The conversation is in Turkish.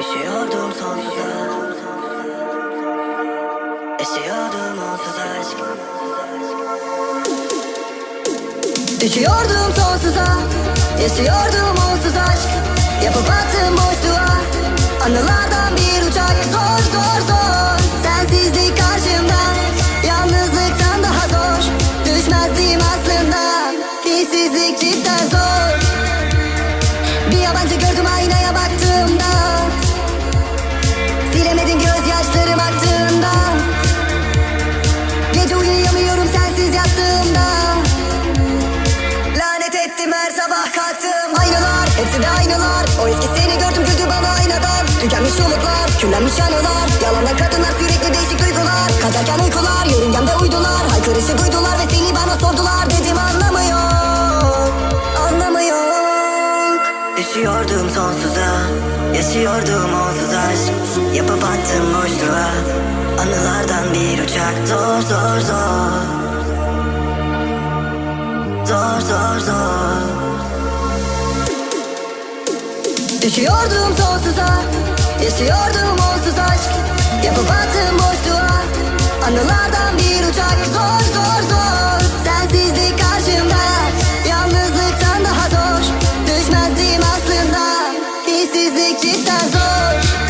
Üşüyordum sonsuza. Esiyordum onsuz aşk. Düşüyordum sonsuza. Esiyordum onsuz aşk. Yapıp attım boşluğa. Anılarda hepsi de aynalar. O eski seni gördüm güldü bana aynadan Tükenmiş umutlar küllenmiş anılar Yalanlar kadınlar sürekli değişik duygular. Kaçarken uykular yörüngemde uydular. Haykırışı duydular ve seni bana sordular. Dedim anlamıyor Anlamıyor. Düşüyordum sonsuza Yaşıyordum onsuz aşk Yapıp attım boşluğa Anılardan bir uçak. Zor zor zor. Zor zor zor Düşüyordum sonsuza Yaşıyordum onsuz aşk. Yapıp attım boşluğa Anılardan bir uçak. Zor zor zor Sensizlik karşımda. Yalnızlıktan daha zor Düşmezdim aslında. Dilsizlik cidden zor.